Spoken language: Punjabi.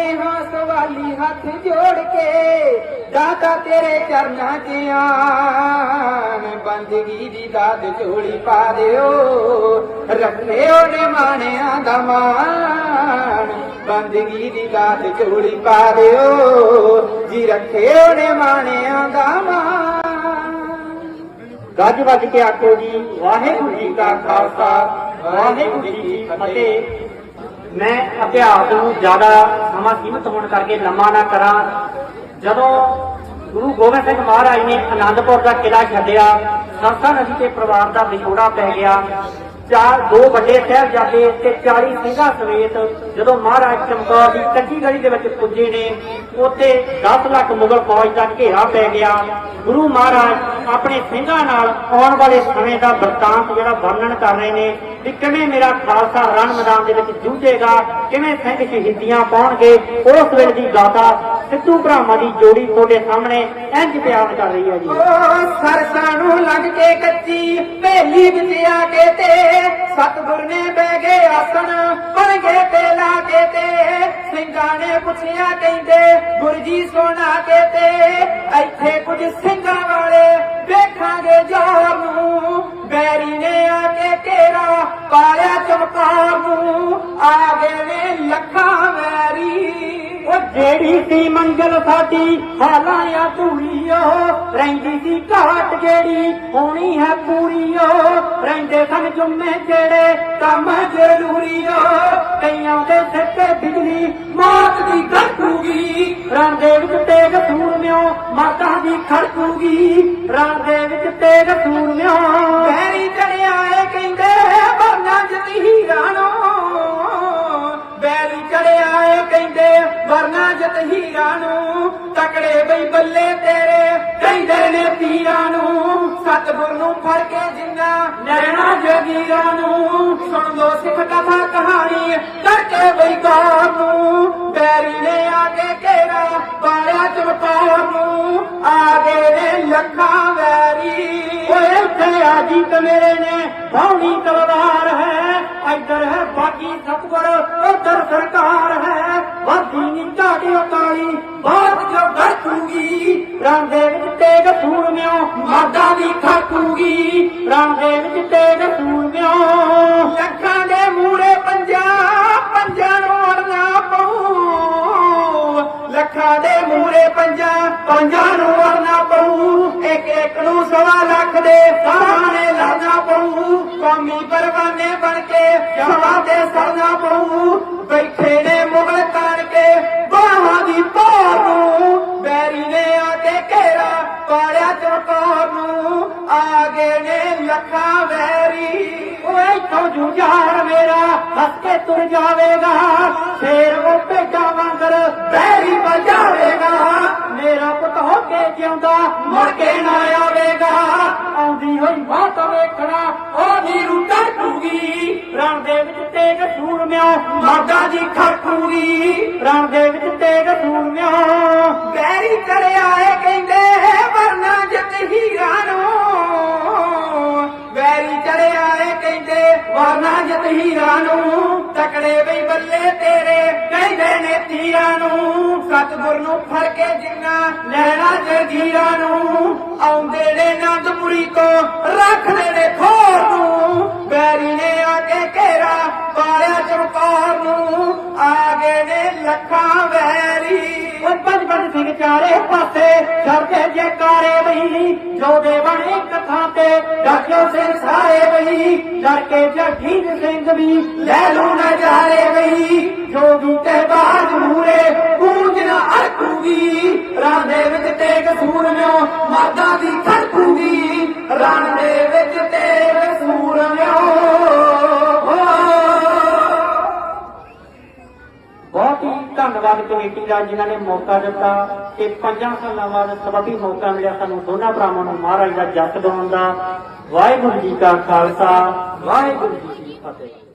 ਆਏ ਹਾਂ ਸਵਾਲੀ ਹੱਥ ਜੋੜ ਕੇ, ਦਾਤਾ ਤੇਰੇ ਚਰਨਾਂ 'ਚ ਆਨ ਬੰਦਗੀ ਦੀ ਦਾਤ ਝੋਲੀ ਪਾ ਦਿਓ ਰੱਖਿਓ ਨੇ ਮਾਣਿਆਂ ਦਾ ਮਾਣ। ਬੰਦਗੀ ਦੀ ਦਾਤ ਝੋਲੀ ਪਾ ਦਿਓ, ਜੀ ਰੱਖਿਓ ਨੇ ਮਾਣਿਆਂ ਦਾ ਮਾਣ। ਗੱਜ ਵੱਜ ਕੇ ਆਖੋ ਜੀ, ਵਾਹਿਗੁਰੂ ਜੀ ਕਾ ਖਾਲਸਾ, ਵਾਹਿਗੁਰੂ ਜੀ ਕੀ ਫਤਿਹ। ਮੈਂ ਅਭਿਆਸ ਨੂੰ ਜ਼ਿਆਦਾ ਸਮਾਂ ਕੀਮਤ ਹੋਣ ਕਰਕੇ ਲੰਮਾ ਨਾ ਕਰਾਂ। ਜਦੋਂ ਗੁਰੂ ਗੋਬਿੰਦ ਸਿੰਘ ਮਹਾਰਾਜ ਨੇ ਆਨੰਦਪੁਰ ਦਾ ਕਿਲਾ ਛੱਡਿਆ ਸਰਸਾ ਨਦੀ ਤੇ ਪਰਿਵਾਰ ਦਾ ਵਿਛੋੜਾ ਪੈ ਗਿਆ। ਚਾਰ, ਦੋ ਵੱਡੇ ਸਾਹਿਬਜ਼ਾਦੇ ਤੇ 40 ਸਿੰਘਾਂ ਸਮੇਤ ਜਦੋਂ ਮਹਾਰਾਜ ਚਮਕੌਰ ਦੀ ਕੱਚੀ ਗਲੀ ਦੇ ਵਿੱਚ ਪੁੱਜੇ ਨੇ, ਉੱਥੇ 10 ਲੱਖ ਮੁਗਲ ਫੌਜ ਦਾ ਘੇਰਾ ਪੈ ਗਿਆ। ਗੁਰੂ ਮਹਾਰਾਜ ਆਪਣੇ ਸਿੰਘਾਂ ਨਾਲ ਆਉਣ ਵਾਲੇ ਸਮੇਂ ਦਾ ਵਰਤਾਂਤ ਜਿਹੜਾ ਵਰਣਨ ਕਰ ਰਹੇ ਨੇ ਵੀ ਕਿਵੇਂ ਮੇਰਾ ਖਾਲਸਾ ਰਣ ਮੈਦਾਨ ਦੇ ਵਿੱਚ ਜੂਝੇਗਾ, ਕਿਵੇਂ ਸਿੰਘ ਸ਼ਹੀਦੀਆਂ ਪਾਉਣਗੇ, ਉਸ ਵੇਲੇ ਦੀ ਗਾਥਾ ਸਿੱਧੂ ਭਰਾਵਾਂ ਦੀ ਜੋੜੀ ਤੁਹਾਡੇ ਸਾਹਮਣੇ ਇੰਜ ਬਿਆਨ ਕਰ ਰਹੀ ਹੈ ਜੀ। ਸਰਸਾਂ ਨੂੰ ਲੱਗ ਕੇ ਕੱਚੀ ਭੇਲੀ ਵਿੱਚ ਆ ਕੇ ਤੇ ਸਤਿਗੁਰ ਨੇ ਬਹਿ ਗਏ ਆਸਣ ਬਣ ਗਏ ਤੇ ਲਾ ਕੇ ਤੇ ਸਿੰਘਾਂ ਨੇ ਪੁੱਛਿਆ ਕਹਿੰਦੇ, ਗੁਰਜੀ ਸੋਣਾ ਕੇ ਤੇ ਜਿਹੜੀ ਸੀ ਮੰਜ਼ਲ ਸਾਡੀ ਹਾਲਾਂ ਅਧੂਰੀ ਓ ਰਹਿੰਦੀ ਸੀ ਘਾਟ ਜਿਹੜੀ, ਹੋਣੀ ਹੈ ਪੂਰੀ ਓ ਰਹਿੰਦੇ ਸਨ ਜੁਮੇ ਜਿਹੜੇ, ਕੰਮ ਜ਼ਰੂਰੀ ਓ ਕਈਆਂ ਦੇ ਸਿਰ ਤੇ ਬਿਜਲੀ, ਮੌਤ ਦੀ ਗੜਕੂਗੀ ਰਾਂ ਦੇ ਵਿੱਚ ਤੇਗ ਸੂਰਮਿਓ ਮਾਤਾ ਦੀ ਖੜਕੂਗੀ ਰਾਂ ਦੇ ਵਿੱਚ ਤੇਗ ਸੂਰਮਿਓ ਵਰਨਾ ਨੂੰ, ਤਕੜੇ ਬਈ ਬੱਲੇ ਤੇਰੇ ਕਹਿੰਦੇ ਨੇ ਪੀਰਾਂ ਨੂੰ, ਸਤਿਗੁਰ ਨੂੰ ਫੜ ਕੇ ਜਿੰਨਾ ਨੈਣਾ ਜਗੀਰਾਂ ਨੂੰ। ਸੁਣ ਲੋ ਸਿੱਖ ਕਥਾ ਕਹਾਣੀ, ਕਰਕੇ ਬਈ ਗੌਰ ਨੂੰ। ਬੈਰੀ ਨੇ ਆ ਕੇ ਘੇਰਾ ਬਾਲਿਆ ਚਮਕੌਰ ਨੂੰ। ਆ ਗਏ ਨੇ ਲੱਖਾਂ ਵੈਰੀ। ਓਏ ਉੱਥੇ ਆਜੀਤ ਮੇਰੇ ਨੇ, ਬਾਉਣੀ ਤਲਵਾਰ ਹੈ। ਇੱਧਰ ਹੈ ਬਾਕੀ ਸਤਗੁਰ, ਉੱਧਰ ਸਰਕਾਰ ਹੈ। ਵਾਦੀ ਨੀ ਝਾੜਿਓ ਬਾਤ ਜੋ ਗੜਕੂਗੀ ਰਾਂ ਦੇ ਵਿੱਚ ਤੇਗ ਸੂਰਮਿਓ ਮਾਦਾ ਦੀ ਖਾਕੂਗੀ ਰਾਂ ਦੇ ਵਿੱਚ ਤੇਗ ਸੂਰਮਿਓ ਲੱਖਾਂ ਦੇ ਮੂਰੇ ਪੰਜਾ, ਪੰਜਾਂ ਨੂੰ ਅੜਨਾ ਪਊ। ਲੱਖਾਂ ਦੇ ਮੂਰੇ ਪੰਜਾ, ਪੰਜਾਂ ਨੂੰ ਅੜਨਾ ਪਊ। ਇੱਕ ਇੱਕ ਨੂੰ ਸਵਾ ਲੱਖ ਦੇ ਸਾਹਮਣੇ ਲੜਨਾ ਪਊ। ਕੌਮੀ ਪਰਵਾਨੇ ਬਣ ਕੇ ਜਹਾਂ ਨੂੰ ਆ ਗਏ ਨੇ ਲੱਖਾਂ ਵੈਰੀ। ਓਏ ਇੱਥੋਂ ਜੁਝਾਰ ਮੇਰਾ ਹੱਸ ਕੇ ਤੁਰ ਜਾਵੇਗਾ। ਫੇਰ ਉਹ ਭੇਡਾਂ ਵਾਂਗਰ ਬੈਰੀ ਵਜਾਵੇਗਾ ਮੇਰਾ ਪੁੱਤ ਹੋ ਕੇ ਜਿਉਂਦਾ, ਮੁੜ ਕੇ ਨਾ ਆਵੇਗਾ। ਆਉਂਦੀ ਹੋਈ ਬਾਤ ਵੇਖਣਾ, ਉਹਦੀ ਰੂਟਾ ਟੂਗੀ ਰਣ ਦੇ ਵਿੱਚ ਤੇਗ ਸੂਰਮਿਓ ਮਰਦਾ ਦੀ ਖੜਕੂਗੀ। ਰਣ ਦੇ ਹੀਰਾਂ ਨੂੰ ਤਕੜੇ ਬਈ ਬੱਲੇ ਤੇਰੇ ਕਹਿੰਦੇ ਨੇ ਤੀਰਾਂ ਨੂੰ। ਸਤਿਗੁਰ ਨੂੰ ਫੜ ਕੇ ਜਿੰਨਾ ਲੈਣਾ ਜਗੀਰਾਂ ਨੂੰ। ਆਉਂਦੇ ਨੇ ਨੰਦਪੁਰੀ ਤੋਂ, ਰੱਖਦੇ ਨੇ ਖੋਰ ਨੂੰ। ਬੈਰੀ ਨੇ ਆ ਕੇ ਘੇਰਾ ਪਾਲਿਆ ਚਮਕੌਰ ਨੂੰ। ਆ ਗਏ ਨੇ ਲੱਖਾਂ ਵੈਰੀ ਉਹ ਪੰਜ ਪੰਜ ਸਿੰਘ ਚਾਰੇ ਪਾਸੇ ਕਰਦੇ ਜੈਕਾਰੇ ਬਈ। ਜੋਦੇ ਬਣ ਇੱਕ ਕਥਾ ਤੇ ਡਾਕਿਓ ਸਿੰਘ ਡਰ ਕੇ ਜੱਗੀ ਸਿੰਘ ਵੀ ਲੈ ਲੂ ਨਜ਼ਾਰੇ ਬਈ ਜੋਗੀ ਤੇ ਬਾਜ ਮੂਰੇ ਗੂੰਜ ਨਾ ਅੜਕੂਗੀ ਰਾਂ ਦੇ ਵਿੱਚ ਤੇਗ ਸੂਰਮਿਓ ਮਾਦਾ ਦੀ ਹੀ ਕਮੇਟੀ ਦਾ ਜਿਨ੍ਹਾਂ ਨੇ ਮੌਕਾ ਦਿੱਤਾ ਤੇ ਪੰਜਾਂ ਸਾਲਾਂ ਬਾਅਦ ਸਬਬੀ ਮੌਕਾ ਮਿਲਿਆ ਸਾਨੂੰ ਦੋਨਾਂ ਭਰਾਵਾਂ ਨੂੰ ਮਹਾਰਾਜ ਦਾ ਜੱਤ ਦਿਵਾਉਣ ਦਾ। ਵਾਹਿਗੁਰੂ ਜੀ ਕਾ ਖਾਲਸਾ, ਵਾਹਿਗੁਰੂ ਜੀ ਕੀ ਫਤਿਹ।